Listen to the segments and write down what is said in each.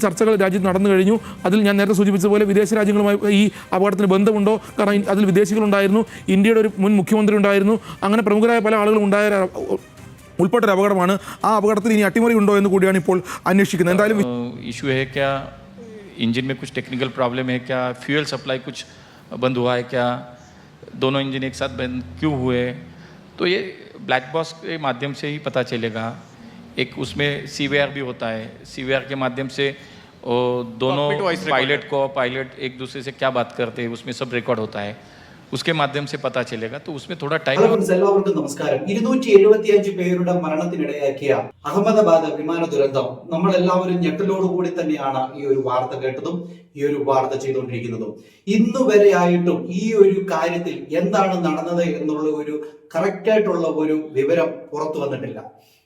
ചർച്ചകൾ രാജ്യത്ത് നടന്നു കഴിഞ്ഞു അതിൽ ഞാൻ നേരത്തെ സൂചിപ്പിച്ചതുപോലെ വിദേശ രാജ്യങ്ങളുമായി ഈ അപകടത്തിന് ബന്ധമുണ്ടോ കാരണം അതിൽ വിദേശികളുണ്ടായിരുന്നു ഇന്ത്യയുടെ ഒരു മുൻ മുഖ്യമന്ത്രി ഉണ്ടായിരുന്നു അങ്ങനെ പ്രമുഖരായ പല ആളുകളും ഉണ്ടായ ഒരു ഉൾപ്പെട്ട ഒരു അപകടമാണ് ആ അപകടത്തിൽ ഇനി അട്ടിമറി ഉണ്ടോ എന്ന് കൂടിയാണ് ഇപ്പോൾ അന്വേഷിക്കുന്നത് എന്തായാലും इशू है क्या इंजन में कुछ टेक्निकल प्रॉब्लम है क्या फ्यूल सप्लाई कुछ बंद हुआ है क्या दोनों इंजन एक साथ बंद क्यों हुए तो ये ब्लैक बॉक्स के माध्यम से ही पता चलेगा एक उसमें सी भी होता है सी के माध्यम से वो दोनों Cockpit voice recorder. पायलट को पायलट एक दूसरे से क्या बात करते हैं उसमें सब रिकॉर्ड होता है उसके माध्यम से पता चलेगा तो उसमें थोड़ा टाइम ഹലോ ഫ്രണ്ട്സ് എല്ലാവർക്കും നമസ്കാരം ഇരുന്നൂറ്റി എഴുപത്തിയഞ്ച് പേരുടെ മരണത്തിനിടയാക്കിയ അഹമ്മദാബാദ് വിമാന ദുരന്തം നമ്മൾ എല്ലാവരും ഞെട്ടലോടുകൂടി തന്നെയാണ് ഈ ഒരു വാർത്ത കേട്ടതും ഈ ഒരു വാർത്ത ചെയ്തുകൊണ്ടിരിക്കുന്നതും ഇന്നു വരെ ആയിട്ടും ഈ ഒരു കാര്യത്തിൽ എന്താണ് നടന്നത് എന്നുള്ള ഒരു കറക്റ്റ് ആയിട്ടുള്ള ഒരു വിവരം പുറത്തു വന്നിട്ടില്ല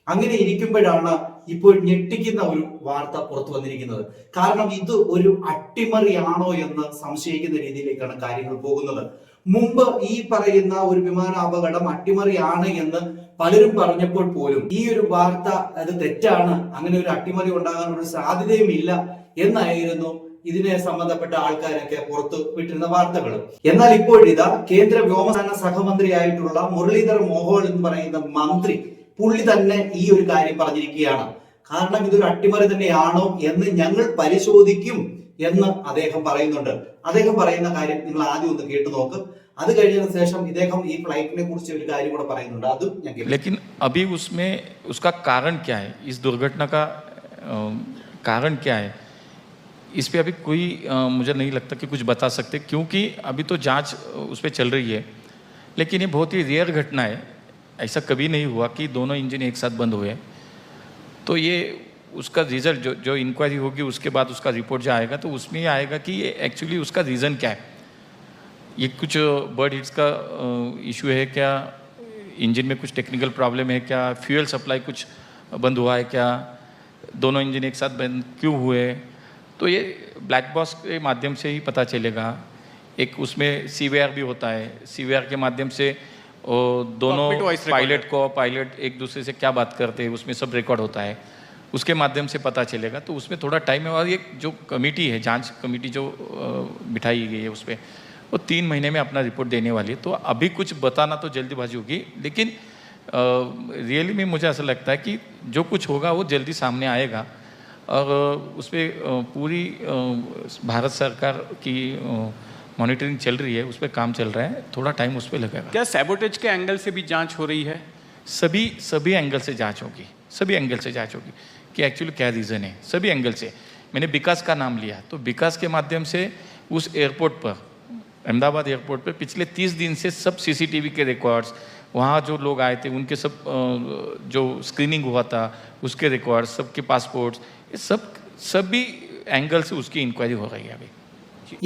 അങ്ങനെ ഇരിക്കുമ്പോഴാണ് ഇപ്പോൾ ഞെട്ടിക്കുന്ന ഒരു വാർത്ത പുറത്തു വന്നിരിക്കുന്നത്. കാരണം ഇത് ഒരു അട്ടിമറിയാണോ എന്ന് സംശയിക്കുന്ന രീതിയിലേക്കാണ് കാര്യങ്ങൾ പോകുന്നത്. മുമ്പ് ഈ പറയുന്ന ഒരു വിമാന അപകടം അട്ടിമറിയാണ് എന്ന് പലരും പറഞ്ഞപ്പോൾ പോലും ഈ ഒരു വാർത്ത അത് തെറ്റാണ് അങ്ങനെ ഒരു അട്ടിമറി ഉണ്ടാകാനുള്ള സാധ്യതയും ഇല്ല എന്നായിരുന്നു ഇതിനെ സംബന്ധപ്പെട്ട ആൾക്കാരൊക്കെ പുറത്തു വിട്ടിരുന്ന വാർത്തകൾ. എന്നാൽ ഇപ്പോഴിതാ കേന്ദ്ര വ്യോമസേന സഹമന്ത്രിയായിട്ടുള്ള മുരളീധർ മോഹോൾ എന്ന് പറയുന്ന മന്ത്രി പുള്ളി തന്നെ ഈ ഒരു കാര്യം പറഞ്ഞിരിക്കുകയാണ് കാരണം ഇതൊരു അട്ടിമറി തന്നെയാണോ എന്ന് ഞങ്ങൾ പരിശോധിക്കും എന്ന് അദ്ദേഹം പറയുന്നുണ്ട് അദ്ദേഹം പറയുന്ന കാര്യം നിങ്ങൾ ആദ്യം ഒന്ന് കേട്ടു നോക്ക് അത് കഴിഞ്ഞതിന് ശേഷം ഇദ്ദേഹം ഈ ഫ്ലൈറ്റിനെ കുറിച്ച് ഒരു കാര്യം കൂടെ പറയുന്നുണ്ട് അതും ഞാൻ കേൾക്കാം. लेकिन अभी उसमें उसका कारण क्या है इस दुर्घटना का अ, कारण क्या है इस पे अभी कोई अ, मुझे नहीं लगता कि कुछ बता सकते क्योंकि अभी तो जांच अ, उस पर चल रही है लेकिन ये बहुत ही रेयर घटना है ऐसा कभी नहीं हुआ कि दोनों इंजन एक साथ बंद हुए। तो ये उसका रिज़ल्ट जो जो इंक्वायरी होगी, उसके बाद उसका रिपोर्ट जो आएगा तो उसमें आएगा कि ये एक्चुअली उसका रीज़न क्या है। ये कुछ बर्ड हिट्स का इशू है क्या? इंजन में कुछ टेक्निकल प्रॉब्लम है क्या? फ्यूल सप्लाई कुछ बंद हुआ है क्या? दोनों इंजन एक साथ बंद क्यों हुए? तो ये ब्लैक बॉक्स के माध्यम से ही पता चलेगा। एक उसमें सीवीआर भी होता है। सीवीआर के माध्यम से वो दोनों recorder. पायलट को पायलट एक दूसरे से क्या बात करते हैं उसमें सब रिकॉर्ड होता है। उसके माध्यम से पता चलेगा तो उसमें थोड़ा टाइम है और ये जो कमेटी है जाँच कमेटी जो बिठाई गई है उस पर वो तीन महीने में अपना रिपोर्ट देने वाली है। तो अभी कुछ बताना तो जल्दीबाजी होगी लेकिन रियली में मुझे ऐसा लगता है कि जो कुछ होगा वो जल्दी सामने आएगा। और उस पर पूरी भारत सरकार की मॉनिटरिंग चल रही है उस पर काम चल रहा है थोड़ा टाइम उस पर लगेगा। क्या सैबोटेज के एंगल से भी जाँच हो रही है? सभी सभी एंगल से जाँच होगी सभी एंगल से जाँच होगी कि एक्चुअली क्या रीज़न है सभी एंगल से। मैंने विकास का नाम लिया तो विकास के माध्यम से उस एयरपोर्ट पर अहमदाबाद एयरपोर्ट पर पिछले तीस दिन से सब सीसीटीवी के रिकॉर्ड्स वहाँ जो लोग आए थे उनके सब जो स्क्रीनिंग हुआ था उसके रिकॉर्ड्स सबके पासपोर्ट्स ये सब सभी एंगल से उसकी इंक्वायरी हो रही है अभी।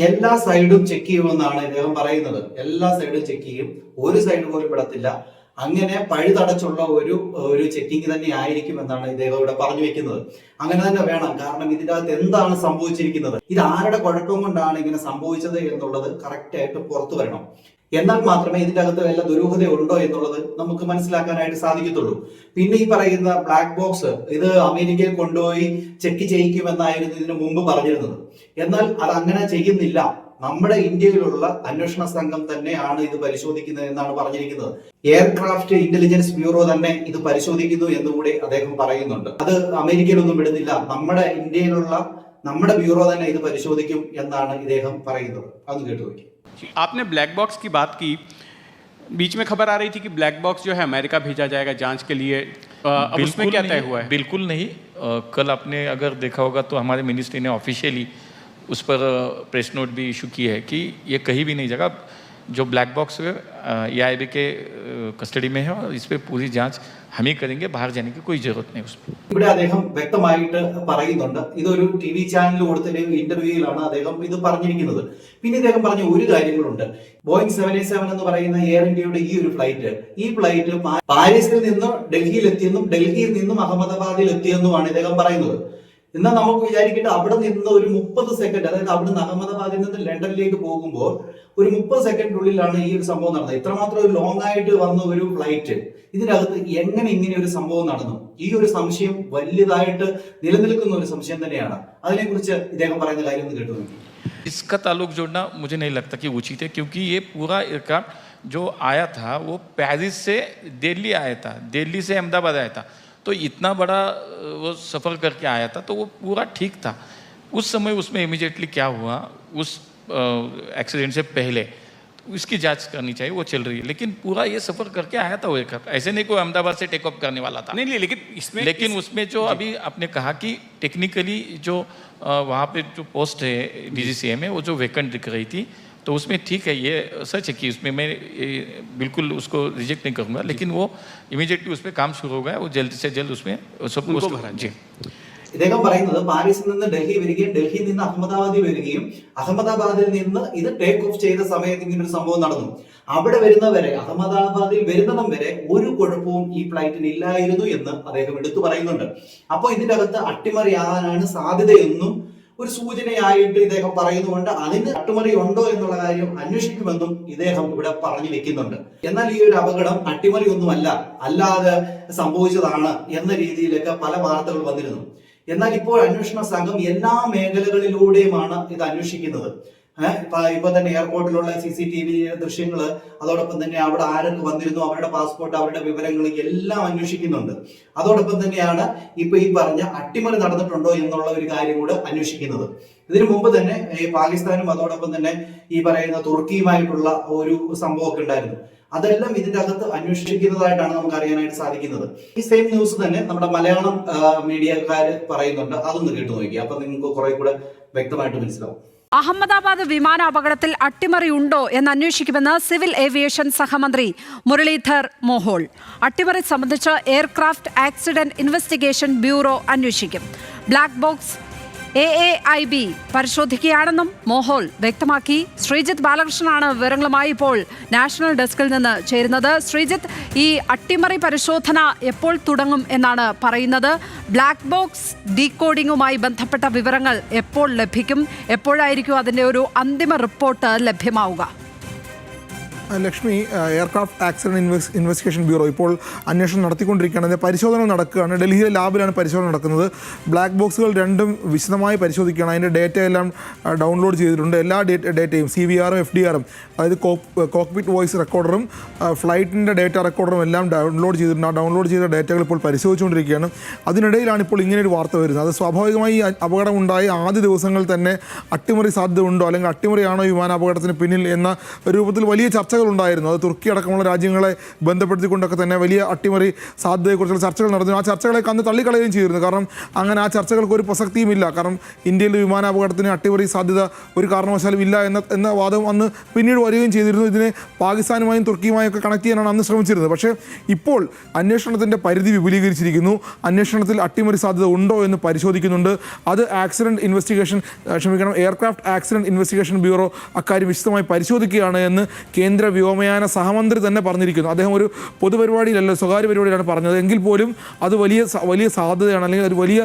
എല്ലാ സൈഡും ചെക്ക് ചെയ്യുമെന്നാണ് ഇദ്ദേഹം പറയുന്നത്. എല്ലാ സൈഡും ചെക്ക് ചെയ്യും. ഒരു സൈഡ് പോലും പെടത്തില്ല. അങ്ങനെ പഴുതടച്ചുള്ള ഒരു ഒരു ചെക്കിങ് തന്നെ ആയിരിക്കും എന്നാണ് ഇദ്ദേഹം ഇവിടെ പറഞ്ഞു വെക്കുന്നത്. അങ്ങനെ തന്നെ വേണം. കാരണം ഇതിന്റെ അകത്ത് എന്താണ് സംഭവിച്ചിരിക്കുന്നത്? ഇത് ആരുടെ കുഴപ്പം കൊണ്ടാണ് ഇങ്ങനെ സംഭവിച്ചത് എന്നുള്ളത് കറക്റ്റ് ആയിട്ട് പുറത്തു വരണം. എന്നാൽ മാത്രമേ ഇതിന്റെ അകത്ത് വല്ല ദുരൂഹത ഉണ്ടോ എന്നുള്ളത് നമുക്ക് മനസ്സിലാക്കാനായിട്ട് സാധിക്കത്തുള്ളൂ. പിന്നെ ഈ പറയുന്ന ബ്ലാക്ക് ബോക്സ് ഇത് അമേരിക്കയിൽ കൊണ്ടുപോയി ചെക്ക് ചെയ്യിക്കുമെന്നായിരുന്നു ഇതിനു മുമ്പ് പറഞ്ഞിരുന്നത്. എന്നാൽ അത് അങ്ങനെ ചെയ്യുന്നില്ല. നമ്മുടെ ഇന്ത്യയിലുള്ള അന്വേഷണ സംഘം തന്നെയാണ് ഇത് പരിശോധിക്കുന്നത് എന്നാണ് പറഞ്ഞിരിക്കുന്നത്. എയർക്രാഫ്റ്റ് ഇന്റലിജൻസ് ബ്യൂറോ തന്നെ ഇത് പരിശോധിക്കുന്നു എന്നുകൂടി അദ്ദേഹം പറയുന്നുണ്ട്. അത് അമേരിക്കയിലൊന്നും വിടുന്നില്ല. നമ്മുടെ ഇന്ത്യയിലുള്ള നമ്മുടെ ബ്യൂറോ തന്നെ ഇത് പരിശോധിക്കും എന്നാണ് ഇദ്ദേഹം പറയുന്നത്. അത് കേട്ടു നോക്കി. आपने ब्लैक बॉक्स की बात की बीच में खबर आ रही थी कि ब्लैक बॉक्स जो है अमेरिका भेजा जाएगा जाँच के लिए अब उसमें क्या तय हुआ है? बिल्कुल नहीं। कल आपने अगर देखा होगा तो हमारे मिनिस्ट्री ने ऑफिशियली उस पर प्रेस नोट भी इशू की है कि ये कहीं भी नहीं जगह जो ब्लैक बॉक्स है ए आई बी के कस्टडी में है और इस पर पूरी जांच हम ही करेंगे बाहर जाने की कोई ज़रूरत नहीं उस पर ഇവിടെ അദ്ദേഹം വ്യക്തമായിട്ട് പറയുന്നുണ്ട് ഇതൊരു ടി വി ചാനൽ കൊടുത്തൊരു ഇന്റർവ്യൂയിലാണ് അദ്ദേഹം ഇത് പറഞ്ഞിരിക്കുന്നത് പിന്നെ ഇദ്ദേഹം പറഞ്ഞ ഒരു കാര്യങ്ങളുണ്ട് ബോയിങ് സെവൻ എയ്റ്റ് സെവൻ എന്ന് പറയുന്ന എയർ ഇന്ത്യയുടെ ഈ ഒരു ഫ്ലൈറ്റ് ഈ ഫ്ലൈറ്റ് പാ- പാരീസിൽ നിന്നും ഡൽഹിയിൽ എത്തിയെന്നും ഡൽഹിയിൽ നിന്നും അഹമ്മദാബാദിൽ എത്തിയെന്നുമാണ് ഇദ്ദേഹം പറയുന്നത് എന്നാൽ നമുക്ക് വിചാരിക്കട്ടെ അവിടെ നിന്ന് ഒരു മുപ്പത് സെക്കൻഡ് അതായത് അവിടെ നിന്ന് അഹമ്മദാബാദിൽ നിന്ന് ലണ്ടനിലേക്ക് പോകുമ്പോൾ ഒരു മുപ്പത് സെക്കൻഡിനുള്ളിലാണ് ഈ ഒരു സംഭവം നടന്നത് ഇത്രമാത്രം ഒരു ലോങ് ആയിട്ട് വന്ന ഒരു ഫ്ലൈറ്റ് ഇതിനകത്ത് എങ്ങനെ ഇങ്ങനെ ഒരു സംഭവം നടന്നു ഈ ഒരു സംശയം വലിയതായിട്ട് നിലനിൽക്കുന്ന ഒരു സംശയം തന്നെയാണ് അതിനെക്കുറിച്ച് ഇദ്ദേഹം പറയുന്ന കാര്യം ഒന്ന് കേട്ടു നോക്കി इसका ताल्लुक जोड़ना मुझे नहीं लगता कि उचित है क्योंकि ये पूरा एयरक्राफ्ट जो आया था वो पेरिस से दिल्ली आया था दिल्ली से अहमदाबाद आया था तो इतना बड़ा वो सफ़र करके आया था तो वो पूरा ठीक था। उस समय उसमें इमिजिएटली क्या हुआ उस एक्सीडेंट से पहले उसकी जाँच करनी चाहिए वो चल रही है। लेकिन पूरा ये सफ़र करके आया था वो एयरक्राफ्ट ऐसे नहीं कोई अहमदाबाद से टेक ऑफ़ करने वाला था। नहीं नहीं लेकिन इसमें लेकिन इस... उसमें जो अभी आपने कहा कि टेक्निकली जो वहाँ पे जो पोस्ट है डीजीसीए में वो जो वैकेंट दिख रही थी तो उसमें ठीक है ये सच है कि उसमें मैं ये बिल्कुल उसको रिजेक्ट नहीं करूँगा लेकिन वो इमीडिएटली उस पर काम शुरू हो गया वो जल्द से जल्द उसमें सब उनको पोस्ट भरा जी ഇദ്ദേഹം പറയുന്നത് പാരീസിൽ നിന്ന് ഡൽഹി വരികയും ഡൽഹിയിൽ നിന്ന് അഹമ്മദാബാദിൽ വരികയും അഹമ്മദാബാദിൽ നിന്ന് ഇത് ടേക്ക് ഓഫ് ചെയ്ത സമയത്ത് ഇങ്ങനെ ഒരു സംഭവം നടന്നു അവിടെ വരുന്നവരെ അഹമ്മദാബാദിൽ വരുന്നതും വരെ ഒരു കുഴപ്പവും ഈ ഫ്ലൈറ്റിന് ഇല്ലായിരുന്നു എന്ന് അദ്ദേഹം എടുത്തു പറയുന്നുണ്ട് അപ്പോൾ ഇതിന്റെ അകത്ത് അട്ടിമറിയാകാനാണ് സാധ്യതയെന്നും ഒരു സൂചനയായിട്ട് ഇദ്ദേഹം പറയുന്നുണ്ട് അതിന് അട്ടിമറി ഉണ്ടോ എന്നുള്ള കാര്യം അന്വേഷിക്കുമെന്നും ഇദ്ദേഹം ഇവിടെ പറഞ്ഞു വെക്കുന്നുണ്ട്. എന്നാൽ ഈ ഒരു അപകടം അട്ടിമറി ഒന്നുമല്ല അല്ലാതെ സംഭവിച്ചതാണ് എന്ന രീതിയിലൊക്കെ പല വാർത്തകൾ വന്നിരുന്നു. എന്നാൽ ഇപ്പോൾ അന്വേഷണ സംഘം എല്ലാ മേഖലകളിലൂടെയുമാണ് ഇത് അന്വേഷിക്കുന്നത്. ഇപ്പൊ തന്നെ എയർപോർട്ടിലുള്ള സി സി ടി വി ദൃശ്യങ്ങൾ അതോടൊപ്പം തന്നെ അവിടെ ആരെന്ന് വന്നിരുന്നു അവരുടെ പാസ്പോർട്ട് അവരുടെ വിവരങ്ങൾ എല്ലാം അന്വേഷിക്കുന്നുണ്ട്. അതോടൊപ്പം തന്നെയാണ് ഇപ്പൊ ഈ പറഞ്ഞ അട്ടിമറി നടന്നിട്ടുണ്ടോ എന്നുള്ള ഒരു കാര്യം കൂടെ അന്വേഷിക്കുന്നത്. ഇതിനു മുമ്പ് തന്നെ ഈ പാകിസ്ഥാനും അതോടൊപ്പം തന്നെ ഈ പറയുന്ന തുർക്കിയുമായിട്ടുള്ള ഒരു സംഭവമൊക്കെ ഉണ്ടായിരുന്നു. അതെല്ലാം ഇതിന്റെ അകത്ത് അന്വേഷിക്കുന്നതായിട്ടാണ് നമുക്ക് അറിയാനായിട്ട് സാധിക്കുന്നത്. ഈ സെയിം ന്യൂസ് തന്നെ നമ്മുടെ മലയാളം മീഡിയക്കാര് പറയുന്നുണ്ട്. അതൊന്ന് കേട്ടു നോക്കി അപ്പൊ നിങ്ങൾക്ക് കുറെ കൂടെ വ്യക്തമായിട്ട് മനസ്സിലാവും. അഹമ്മദാബാദ് വിമാന അപകടത്തിൽ അട്ടിമറിയുണ്ടോ എന്ന് അന്വേഷിക്കുമെന്ന് സിവിൽ ഏവിയേഷൻ സഹമന്ത്രി മുരളീധർ മോഹോൾ. അട്ടിമറി സംബന്ധിച്ച് എയർക്രാഫ്റ്റ് ആക്സിഡന്റ് ഇൻവെസ്റ്റിഗേഷൻ ബ്യൂറോ അന്വേഷിക്കും. Black box A A I B പരിശോധിക്കുകയാണെന്നും Mohol വ്യക്തമാക്കി. ശ്രീജിത്ത് ബാലകൃഷ്ണനാണ് വിവരങ്ങളുമായി ഇപ്പോൾ നാഷണൽ ഡെസ്കിൽ നിന്ന് ചേരുന്നത്. ശ്രീജിത്ത് ഈ അട്ടിമറി പരിശോധന എപ്പോൾ തുടങ്ങും എന്നാണ് പറയുന്നത്. ബ്ലാക്ക് ബോക്സ് ഡീകോഡിംഗുമായി ബന്ധപ്പെട്ട വിവരങ്ങൾ എപ്പോൾ ലഭിക്കും? എപ്പോഴായിരിക്കും അതിന്റെ ഒരു അന്തിമ റിപ്പോർട്ട് ലഭ്യമാവുക? ലക്ഷ്മി എയർക്രാഫ്റ്റ് ആക്സിഡന്റ് ഇൻവെസ് ഇൻവെസ്റ്റിഗേഷൻ ബ്യൂറോ ഇപ്പോൾ അന്വേഷണം നടത്തിക്കൊണ്ടിരിക്കുകയാണ്. അതിന്റെ പരിശോധന നടക്കുകയാണ്. ഡൽഹിയിലെ ലാബിലാണ് പരിശോധന നടക്കുന്നത്. ബ്ലാക്ക് ബോക്സുകൾ രണ്ടും വിശദമായി പരിശോധിക്കുകയാണ്. അതിന്റെ ഡേറ്റ എല്ലാം ഡൗൺലോഡ് ചെയ്തിട്ടുണ്ട്. എല്ലാ ഡേറ്റയും സി വി ആറും എഫ് ഡി ആറും അതായത് കോക്പിറ്റ് വോയിസ് റെക്കോർഡറും ഫ്ലൈറ്റിന്റെ ഡേറ്റ റെക്കോർഡറും എല്ലാം ഡൗൺലോഡ് ചെയ്തിട്ടുണ്ട്. ആ ഡൗൺലോഡ് ചെയ്ത ഡേറ്റകൾ ഇപ്പോൾ പരിശോധിച്ചുകൊണ്ടിരിക്കുകയാണ്. അതിനിടയിലാണ് ഇപ്പോൾ ഇങ്ങനെ ഒരു വാർത്ത വരുന്നത്. അത് സ്വാഭാവികമായി അപകടമുണ്ടായി ആദ്യ ദിവസങ്ങളിൽ തന്നെ അട്ടിമറി സാധ്യത ഉണ്ടോ അല്ലെങ്കിൽ അട്ടിമറിയാണോ ഈ വിമാനാപകടത്തിന് പിന്നിൽ എന്ന രൂപത്തിൽ വലിയ ചർച്ചകൾ ഉണ്ടായിരുന്നു അത് തുർക്കി അടക്കമുള്ള രാജ്യങ്ങളെ ബന്ധപ്പെടുത്തിക്കൊണ്ടൊക്കെ തന്നെ വലിയ അട്ടിമറി സാധ്യതയെക്കുറിച്ചുള്ള ചർച്ചകൾ നടന്നു. ആ ചർച്ചകളൊക്കെ അന്ന് തള്ളിക്കളയുകയും ചെയ്തിരുന്നു. കാരണം അങ്ങനെ ആ ചർച്ചകൾക്ക് ഒരു പ്രസക്തിയുമില്ല. കാരണം ഇന്ത്യയിലെ വിമാനാപകടത്തിന് അട്ടിമറി സാധ്യത ഒരു കാരണവശാലും ഇല്ല എന്ന എന്ന വാദം അന്ന് പിന്നീട് വരികയും ചെയ്തിരുന്നു. ഇതിനെ പാകിസ്ഥാനുമായും തുർക്കിയുമായും ഒക്കെ കണക്ട് ചെയ്യാനാണ് അന്ന് ശ്രമിച്ചിരുന്നത്. പക്ഷേ ഇപ്പോൾ അന്വേഷണത്തിന്റെ പരിധി വിപുലീകരിച്ചിരിക്കുന്നു. അന്വേഷണത്തിൽ അട്ടിമറി സാധ്യത ഉണ്ടോ എന്ന് പരിശോധിക്കുന്നുണ്ട്. അത് ആക്സിഡന്റ് ഇൻവെസ്റ്റിഗേഷൻ ക്ഷമിക്കണം എയർക്രാഫ്റ്റ് ആക്സിഡന്റ് ഇൻവെസ്റ്റിഗേഷൻ ബ്യൂറോ അക്കാര്യം വിശദമായി പരിശോധിക്കുകയാണ് എന്ന് കേന്ദ്ര വ്യോമയാന സഹമന്ത്രി തന്നെ പറഞ്ഞിരിക്കുന്നു. അദ്ദേഹം ഒരു പൊതുപരിപാടിയിലല്ല സ്വകാര്യ പരിപാടിയിലാണ് പറഞ്ഞത്. എങ്കിൽ പോലും അത് വലിയ വലിയ സാധ്യതയാണ് അല്ലെങ്കിൽ ഒരു വലിയ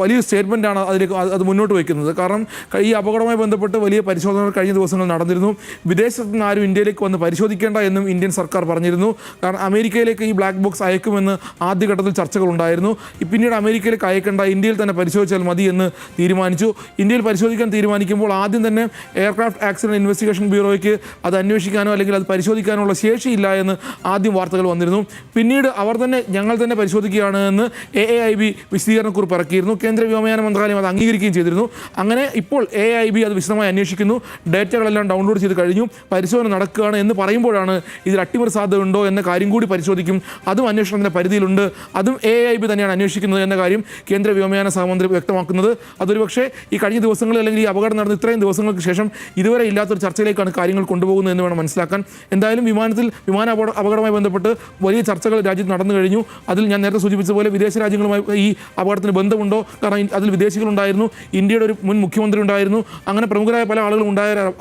വലിയ സ്റ്റേറ്റ്മെന്റാണ് അതിലേക്ക് അത് മുന്നോട്ട് വയ്ക്കുന്നത്. കാരണം ഈ അപകടവുമായി ബന്ധപ്പെട്ട് വലിയ പരിശോധനകൾ കഴിഞ്ഞ ദിവസങ്ങൾ നടന്നിരുന്നു. വിദേശത്ത് നിന്ന് ആരും ഇന്ത്യയിലേക്ക് വന്ന് പരിശോധിക്കേണ്ട എന്നും ഇന്ത്യൻ സർക്കാർ പറഞ്ഞിരുന്നു. കാരണം അമേരിക്കയിലേക്ക് ഈ ബ്ലാക്ക് ബോക്സ് അയക്കുമെന്ന് ആദ്യഘട്ടത്തിൽ ചർച്ചകൾ ഉണ്ടായിരുന്നു പിന്നീട് അമേരിക്കയിലേക്ക് അയക്കേണ്ട ഇന്ത്യയിൽ തന്നെ പരിശോധിച്ചാൽ മതി എന്ന് തീരുമാനിച്ചു. ഇന്ത്യയിൽ പരിശോധിക്കാൻ തീരുമാനിക്കുമ്പോൾ ആദ്യം തന്നെ എയർക്രാഫ്റ്റ് ആക്സിഡന്റ് ഇൻവെസ്റ്റിഗേഷൻ ബ്യൂറോയ്ക്ക് അത് അന്വേഷിക്കാനോ അല്ലെങ്കിൽ അത് പരിശോധിക്കാനുള്ള ശേഷിയില്ല എന്ന് ആദ്യം വാർത്തകൾ വന്നിരുന്നു. പിന്നീട് അവർ തന്നെ ഞങ്ങൾ തന്നെ പരിശോധിക്കുകയാണ് എന്ന് എ എ ഐ ബി വിശദീകരണക്കുറിപ്പ് ഇറക്കിയിരുന്നു കേന്ദ്ര വ്യോമയാന മന്ത്രാലയം അത് അംഗീകരിക്കുകയും ചെയ്തിരുന്നു. അങ്ങനെ ഇപ്പോൾ എ ഐ ബി അത് വിശദമായി അന്വേഷിക്കുന്നു. ഡേറ്റകളെല്ലാം ഡൗൺലോഡ് ചെയ്ത് കഴിഞ്ഞു. പരിശോധന നടക്കുകയാണ് എന്ന് പറയുമ്പോഴാണ് ഇതിൽ അട്ടിമറി സാധ്യത ഉണ്ടോ എന്ന കാര്യം കൂടി പരിശോധിക്കും. അതും അന്വേഷണത്തിന്റെ പരിധിയിലുണ്ട്. അതും എ ഐ ബി തന്നെയാണ് അന്വേഷിക്കുന്നത് എന്ന കാര്യം കേന്ദ്ര വ്യോമയാന സഹമന്ത്രി വ്യക്തമാക്കുന്നത്. അതൊരു പക്ഷേ ഈ കഴിഞ്ഞ ദിവസങ്ങളിൽ അല്ലെങ്കിൽ ഈ അപകടം നടന്ന ഇത്രയും ദിവസങ്ങൾക്ക് ശേഷം ഇതുവരെ ഇല്ലാത്തൊരു ചർച്ചയിലേക്കാണ് കാര്യങ്ങൾ കൊണ്ടുപോകുന്നത് എന്ന് വേണം മനസ്സിലാക്കാൻ. എന്തായാലും വിമാനത്തിൽ വിമാന അപകട അപകടവുമായി ബന്ധപ്പെട്ട് വലിയ ചർച്ചകൾ രാജ്യത്ത് നടന്നു കഴിഞ്ഞു. അതിൽ ഞാൻ നേരത്തെ സൂചിപ്പിച്ച പോലെ വിദേശ രാജ്യങ്ങളുമായി ഈ അപകടത്തിന് ബന്ധമുണ്ടോ? കാരണം അതിൽ വിദേശികളുണ്ടായിരുന്നു. ഇന്ത്യയുടെ ഒരു മുൻ മുഖ്യമന്ത്രി ഉണ്ടായിരുന്നു. അങ്ങനെ പ്രമുഖരായ പല ആളുകളും ഉണ്ടായ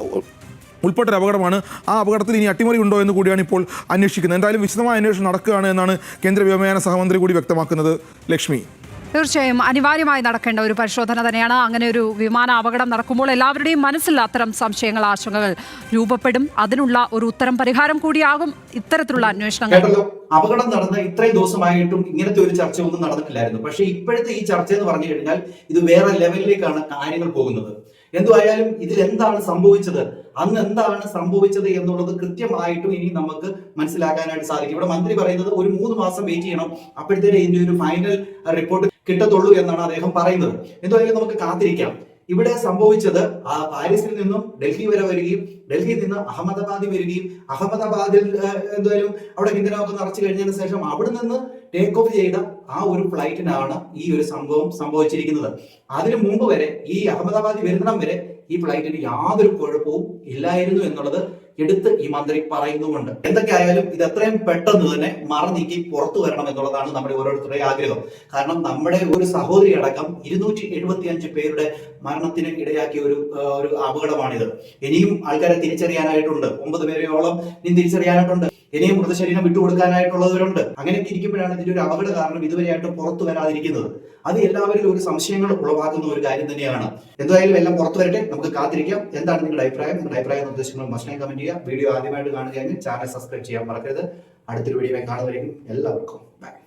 ഉൾപ്പെട്ട ഒരു അപകടമാണ്. ആ അപകടത്തിൽ ഇനി അട്ടിമറി ഉണ്ടോ എന്ന് കൂടിയാണ് ഇപ്പോൾ അന്വേഷിക്കുന്നത്. എന്തായാലും വിശദമായ അന്വേഷണം നടക്കുകയാണ് എന്നാണ് കേന്ദ്ര വ്യോമയാന സഹമന്ത്രി കൂടി വ്യക്തമാക്കുന്നത്. ലക്ഷ്മി. തീർച്ചയായും അനിവാര്യമായി നടക്കേണ്ട ഒരു പരിശോധന തന്നെയാണ്. അങ്ങനെ ഒരു വിമാന അപകടം നടക്കുമ്പോൾ എല്ലാവരുടെയും മനസ്സിൽ അത്തരം സംശയങ്ങൾ ആശങ്കകൾ രൂപപ്പെടും. അതിനുള്ള ഒരു ഉത്തരം പരിഹാരം കൂടിയാകും ഇത്തരത്തിലുള്ള അന്വേഷണങ്ങൾ. അപകടം നടന്ന ഇത്രയും ദിവസമായിട്ടും ഇങ്ങനത്തെ ഒരു ചർച്ച ഒന്നും നടന്നിട്ടില്ലായിരുന്നു. പക്ഷേ ഇപ്പോഴത്തെ ഈ ചർച്ച എന്ന് പറഞ്ഞു കഴിഞ്ഞാൽ ഇത് വേറെ ലെവലിലേക്കാണ് കാര്യങ്ങൾ പോകുന്നത്. എന്തുവായാലും ഇതിൽ എന്താണ് സംഭവിച്ചത്? അന്ന് എന്താണ് സംഭവിച്ചത് എന്നുള്ളത് കൃത്യമായിട്ടും ഇനി നമുക്ക് മനസ്സിലാക്കാനായിട്ട് സാധിക്കും. ഇവിടെ മന്ത്രി പറയുന്നത് ഒരു മൂന്ന് മാസം വെയിറ്റ് ചെയ്യണം. അപ്പോഴത്തേക്ക് ഇതിന്റെ ഒരു ഫൈനൽ റിപ്പോർട്ട് കിട്ടത്തുള്ളൂ എന്നാണ് അദ്ദേഹം പറയുന്നത്. എന്തായാലും നമുക്ക് കാത്തിരിക്കാം. ഇവിടെ സംഭവിച്ചത് പാരീസിൽ നിന്നും ഡൽഹി വരെ വരികയും ഡൽഹിയിൽ നിന്ന് അഹമ്മദാബാദിൽ വരികയും അഹമ്മദാബാദിൽ എന്തായാലും അവിടെ ഇന്ധനമൊക്കെ നിറച്ചു കഴിഞ്ഞതിന് ശേഷം അവിടെ നിന്ന് ടേക്ക് ഓഫ് ചെയ്ത ആ ഒരു ഫ്ലൈറ്റിനാണ് ഈ ഒരു സംഭവം സംഭവിച്ചിരിക്കുന്നത്. അതിനു മുമ്പ് വരെ ഈ അഹമ്മദാബാദിൽ വരുന്നിടം വരെ ഈ ഫ്ലൈറ്റിന് യാതൊരു കുഴപ്പവും ഇല്ലായിരുന്നു എന്നുള്ളത് എടുത്ത് ഈ മന്ത്രി പറയുന്നുമുണ്ട്. എന്തൊക്കെയായാലും ഇത് എത്രയും പെട്ടെന്ന് തന്നെ മറ നീക്കി പുറത്തു വരണം എന്നുള്ളതാണ് നമ്മുടെ ഓരോരുത്തരുടെയും ആഗ്രഹം. കാരണം നമ്മുടെ ഒരു സഹോദരി അടക്കം ഇരുന്നൂറ്റി എഴുപത്തി അഞ്ച് പേരുടെ മരണത്തിന് ഇടയാക്കിയ ഒരു ഒരു അപകടമാണിത്. ഇനിയും ആൾക്കാരെ തിരിച്ചറിയാനായിട്ടുണ്ട്. ഒമ്പത് പേരെയോളം ഇനി തിരിച്ചറിയാനായിട്ടുണ്ട്. ഇനിയും മൃതശരീരം വിട്ടുകൊടുക്കാനായിട്ടുള്ളവരുണ്ട്. അങ്ങനെയൊക്കെ ഇരിക്കുമ്പോഴാണ് ഇതിന്റെ ഒരു അപകട കാരണം ഇതുവരെയായിട്ട് പുറത്തു വരാതിരിക്കുന്നത്. അത് എല്ലാവരിലും ഒരു സംശയങ്ങൾ ഉളവാക്കുന്ന ഒരു കാര്യം തന്നെയാണ്. എന്തായാലും എല്ലാം പുറത്തു വരട്ടെ. നമുക്ക് കാത്തിരിക്കാം. എന്താണ് നിങ്ങളുടെ അഭിപ്രായം? നിങ്ങളുടെ അഭിപ്രായ നിർദ്ദേശങ്ങൾ മസ്റ്റായി കമന്റ് ചെയ്യുക. വീഡിയോ ആദ്യമായിട്ട് കാണുകയാണെങ്കിൽ ചാനൽ സബ്സ്ക്രൈബ് ചെയ്യാൻ മറക്കരുത്. അടുത്തൊരു വീഡിയോ കാണുന്നവരേക്കും എല്ലാവർക്കും ബൈ